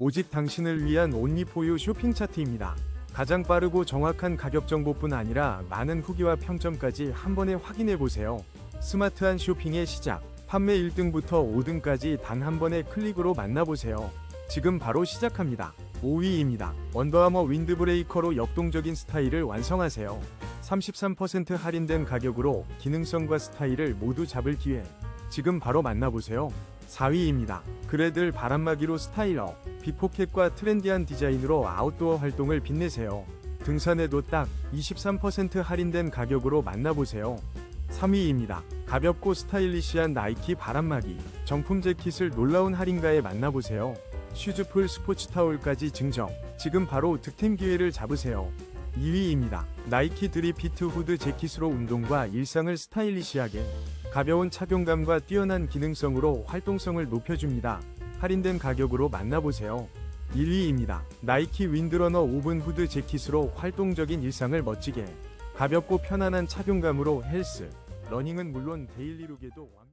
오직 당신을 위한 온리포유 쇼핑 차트입니다. 가장 빠르고 정확한 가격 정보뿐 아니라 많은 후기와 평점까지 한 번에 확인해 보세요. 스마트한 쇼핑의 시작. 판매 1등부터 5등까지 단 한 번의 클릭으로 만나보세요. 지금 바로 시작합니다. 5위입니다. 원더아머 윈드브레이커로 역동적인 스타일을 완성하세요. 33% 할인된 가격으로 기능성과 스타일을 모두 잡을 기회. 지금 바로 만나보세요. 4위입니다. 그래들 바람막이로 스타일업. 비포켓과 트렌디한 디자인으로 아웃도어 활동을 빛내세요. 등산에도 딱 23% 할인된 가격으로 만나보세요. 3위입니다. 가볍고 스타일리시한 나이키 바람막이. 정품 재킷을 놀라운 할인가에 만나보세요. 슈즈풀 스포츠 타올까지 증정. 지금 바로 득템 기회를 잡으세요. 2위입니다. 나이키 드립 피트 후드 재킷으로 운동과 일상을 스타일리시하게 가벼운 착용감과 뛰어난 기능성으로 활동성을 높여줍니다. 할인된 가격으로 만나보세요. 1위입니다. 나이키 윈드러너 오븐 후드 재킷으로 활동적인 일상을 멋지게 가볍고 편안한 착용감으로 헬스, 러닝은 물론 데일리룩에도 완